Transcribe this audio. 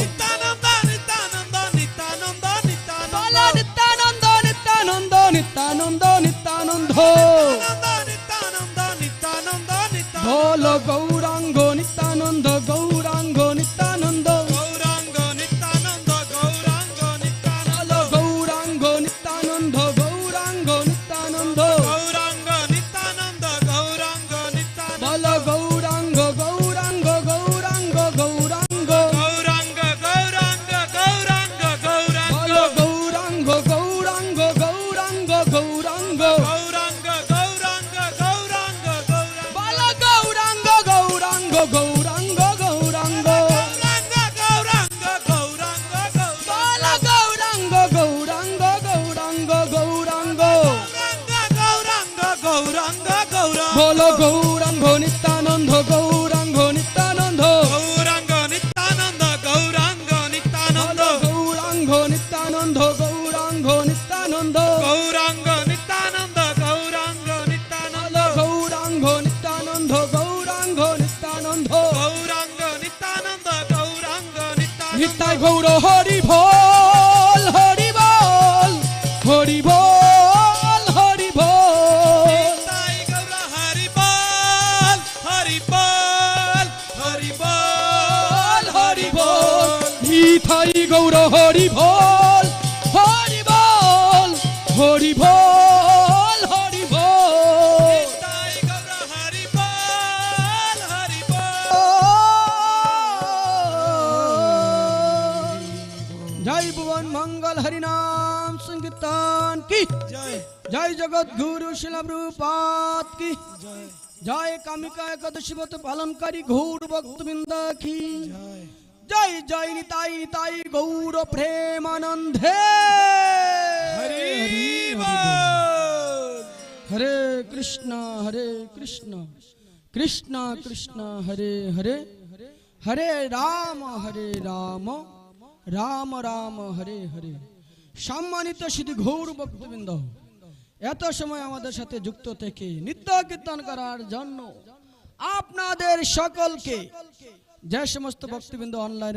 নিত্যানন্দ নিত্যানন্দ নিত্যানন্দ নিত্যানন্দ নিত্যানন্দ নিত্যানন্দ। নিত্যানন্দ নিত্যানন্দ নিত্যানন্দ নিত্যানন্দ নিত্যানন্দ বল গৌরাঙ্গ নিত্যানন্দ। নিত্যানন্দ গৌরাঙ্গ নিত্যানন্দ গৌরাঙ্গ নিত্যানন্দ। গৌরাঙ্গ নিত্যানন্দ গৌরাঙ্গ নিত্যানন্দ গৌরাঙ্গ নিত্যানন্দ গৌরাঙ্গ নিত্যানন্দ। গৌরাঙ্গ নিত্যানন্দ গৌরাঙ্গ নিত্যানন্দ। গৌরাঙ্গ নিত্যানন্দ গৌরাঙ্গ নিত্যানন্দ। গৌর হরি ভোল হরি বল হরি বল হরি বল। গৌর হরি বল হরি হরি হরি গৌর হরি ভোল জয় ভুবন মঙ্গল হরিনাম সংকীর্তন কি? জয়। জয় জগৎ গুরু শিলাপ্রপাত কি? জয়। জয় কামিকা একাদশী মত পালনকারী ঘোর ভক্তবৃন্দ কি? জয়। জয় জয় নিতাই নিতাই গৌর প্রেমানন্দে। হরি বল। হরে কৃষ্ণ হরে কৃষ্ণ। কৃষ্ণ কৃষ্ণ হরে হরে। হরে রাম হরে রাম রাম, হরে হরে। সম্মানিত শ্রী ঘৌর ভক্তবৃন্দ, এত সময় আমাদের সাথে যুক্ত থেকে নিত্য কীর্তন করার জন্য আপনাদের সকলকে যে সমস্ত ভক্তবৃন্দ অনলাইনে